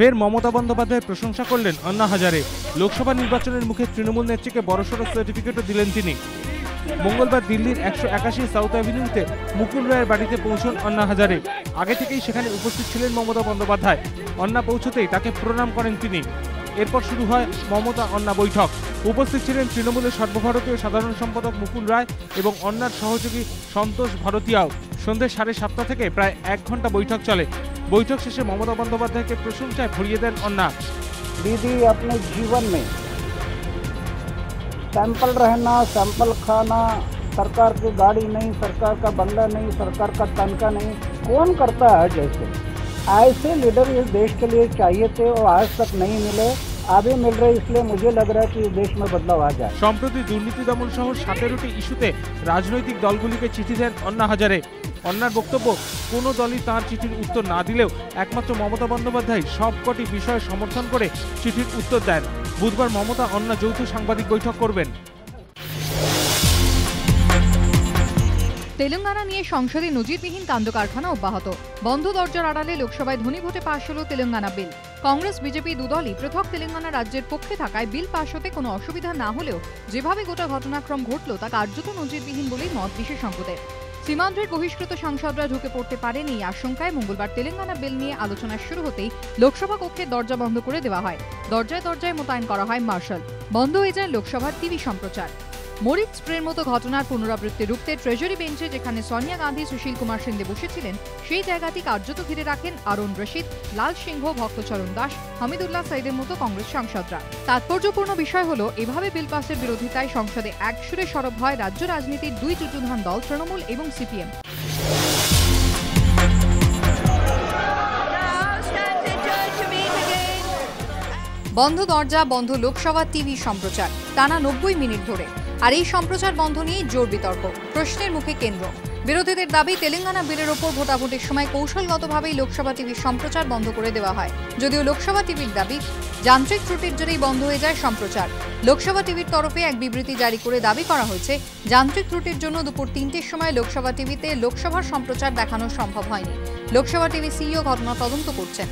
ফের মমতা বন্দ্যোপাধ্যায়ের প্রশংসা করলেন আন্না হাজারে। লোকসভা নির্বাচনের মুখে তৃণমূল নেত্রীকে বড়সড় সার্টিফিকেটও দিলেন তিনি। মঙ্গলবার দিল্লির একশো একাশি সাউথ অ্যাভিনিউতে মুকুল রায়ের বাড়িতে পৌঁছন অন্না হাজারে। আগে থেকেই সেখানে উপস্থিত ছিলেন মমতা বন্দ্যোপাধ্যায়। অন্না পৌঁছতেই তাকে প্রণাম করেন তিনি। এরপর শুরু হয় মমতা অন্না বৈঠক। উপস্থিত ছিলেন তৃণমূলের সর্বভারতীয় সাধারণ সম্পাদক মুকুল রায় এবং অন্যার সহযোগী সন্তোষ ভারতীয়াও। সন্ধ্যে সাড়ে সাতটা থেকে প্রায় এক ঘণ্টা বৈঠক চলে। বৈঠক শেষে মমতা বন্দ্যোপাধ্যায়কে প্রশংসায় ভরিয়ে দেন অন্না दीदी अपने जीवन में सैंपल रहना सैंपल खाना सरकार की गाड़ी नहीं सरकार का बंगला नहीं सरकार का तनखा नहीं कौन करता है जैसे ऐसे लीडर इस देश के लिए चाहिए थे और आज तक नहीं मिले अभी मिल रहे इसलिए मुझे लग रहा है कि इस देश में बदलाव आ जाए সম্প্রতি দুর্নীতি দমন সহ সতেরোটি ইস্যুতে রাজনৈতিক দলগুলিকে চিঠি দেন অন্না হাজারে অন্যার বক্তব্য, কোনো দলই তাঁর চিঠির উত্তর না দিলেও একমাত্র মমতা বন্দ্যোপাধ্যায় সবকটি বিষয়ে সমর্থন করে চিঠির উত্তর দেন। বুধবার মমতা অন্না যৌথ সাংবাদিক বৈঠক করবেন। তেলেঙ্গানা নিয়ে সংসদে নজিরবিহীন কাণ্ড কারখানা অব্যাহত। বন্ধ দরজার আড়ালে লোকসভায় ধ্বনিভোটে পাশ হল তেলেঙ্গানা বিল। কংগ্রেস, বিজেপি দুদলই পৃথক তেলেঙ্গানা রাজ্যের পক্ষে থাকায় বিল পাশ হতে কোনো অসুবিধা না হলেও যেভাবে গোটা ঘটনাক্রম ঘটল তা কার্যত নজিরবিহীন বলেই মত বিশেষজ্ঞদের। সীমান্তের বহিষ্কৃত সাংসদরা ঢুকে পড়তে পারেন এই আশঙ্কায় মঙ্গলবার তেলেঙ্গানা বিল নিয়ে আলোচনা শুরু হতেই লোকসভা কক্ষে দরজা বন্ধ করে দেওয়া হয়। দরজায় দরজায় মোতায়েন করা হয় মার্শাল। বন্ধ হয়ে যায় লোকসভার টিভি সম্প্রচার। মরিচ স্প্রের মতো ঘটনার পুনরাবৃত্তি রুখতে ট্রেজারি বেঞ্চে যেখানে সোনিয়া গান্ধী সুশীল কুমার সিন্দে বসেছিলেন, সেই জায়গাটি কার্যত ঘিরে রাখেন অরুণ রশিদ লাল সিংহ ভক্তচরণ দাস, হামিদুল্লাহ সাইদের মতো কংগ্রেস সাংসদরা। তাৎপর্যপূর্ণ বিষয় হলো, এভাবে বিল পাসের বিরোধিতায় সংসদে একসুরে সরব হয় রাজ্য রাজনীতির দুই যুযুধান দল তৃণমূল এবং সিপিএম। বন্ধ দরজা, বন্ধ লোকসভা, টিভি সম্প্রচার, টানা নব্বই মিনিট ধরে। আর এই সম্প্রচার বন্ধ নিয়ে জোর বিতর্ক। প্রশ্নের মুখে কেন্দ্র। বিরোধীদের দাবি, তেলেঙ্গানা বিলের ওপর ভোটাভুটির সময় কৌশলগতভাবেই লোকসভা টিভির সম্প্রচার বন্ধ করে দেওয়া হয়। যদিও লোকসভা টিভির দাবি, যান্ত্রিক ত্রুটির জন্যই বন্ধ হয়ে যায় সম্প্রচার। লোকসভা টিভির তরফে এক বিবৃতি জারি করে দাবি করা হয়েছে, যান্ত্রিক ত্রুটির জন্য দুপুর তিনটের সময় লোকসভা টিভিতে লোকসভার সম্প্রচার দেখানো সম্ভব হয়নি। লোকসভা টিভি সিইও ঘটনা তদন্ত করছেন।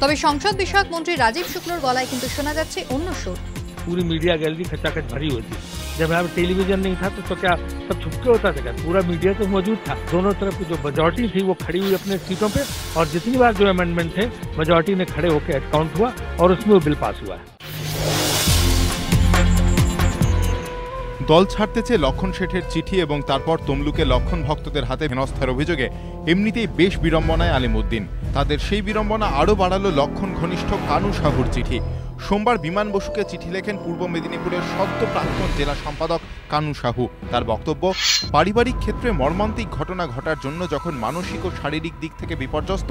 তবে সংসদ বিষয়ক মন্ত্রী রাজীব শুক্লর গলায় কিন্তু শোনা যাচ্ছে অন্য সুর। পুরো মিডিয়া গ্যালারি খচাখচ ভরি হয়েছে। जब यहाँ पे टेलीविजन नहीं था तो, तो क्या सब छुपके होता था क्या पूरा मीडिया तो मौजूद था दोनों तरफ की जो मेजोरिटी थी वो खड़ी हुई अपने सीटों पे और जितनी बार जो अमेंडमेंट थे मेजोरिटी ने खड़े होकर काउंट हुआ और उसमें वो बिल पास हुआ है দল ছাড়তে চেয়ে লক্ষণ শেঠের চিঠি এবং তারপর তমলুকে লক্ষণ ভক্তদের হাতে হেনস্থার অভিযোগে এমনিতেই বেশ বিড়ম্বনায় আলিমুদ্দিন তাদের সেই বিড়ম্বনা আরও বাড়ালো লক্ষণ ঘনিষ্ঠ কানু সাহুর চিঠি সোমবার বিমান বসুকে চিঠি লেখেন পূর্ব মেদিনীপুরের সদ্য প্রাক্তন জেলা সম্পাদক কানু সাহু। তার বক্তব্য, পারিবারিক ক্ষেত্রে মর্মান্তিক ঘটনা ঘটার জন্য যখন মানসিক ও শারীরিক দিক থেকে বিপর্যস্ত,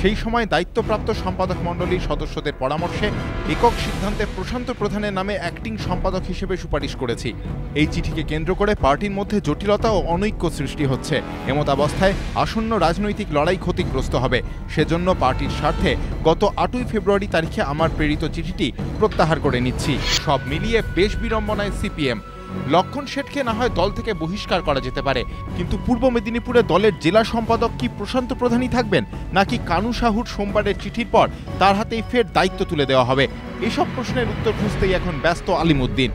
সেই সময় দায়িত্বপ্রাপ্ত সম্পাদক মণ্ডলীর সদস্যদের পরামর্শে একক সিদ্ধান্তে প্রশান্ত প্রধানের নামে অ্যাক্টিং সম্পাদক হিসেবে সুপারিশ করেছি। এই চিঠিকে কেন্দ্র করে পার্টির মধ্যে জটিলতা ও অনৈক্য সৃষ্টি হচ্ছে। এমতাবস্থায় আসন্ন রাজনৈতিক লড়াই ক্ষতিগ্রস্ত হবে। সেজন্য পার্টির স্বার্থে গত আটই ফেব্রুয়ারি তারিখে আমার প্রেরিত চিঠিটি প্রত্যাহার করে নিচ্ছি। সব মিলিয়ে বেশ বিড়ম্বনায় সিপিএম। লক্ষণ শেঠকে না হয় দল থেকে বহিষ্কার করা যেতে পারে। কিন্তু পূর্ব মেদিনীপুরে দলের জেলা সম্পাদক কি প্রশান্ত প্রধানই থাকবেন? নাকি কানু সাহুর সোমবারের চিঠির পর তার হাতেই ফের দায়িত্ব তুলে দেওয়া হবে? এসব প্রশ্নের উত্তর খুঁজতেই এখন ব্যস্ত আলিমুদ্দিন।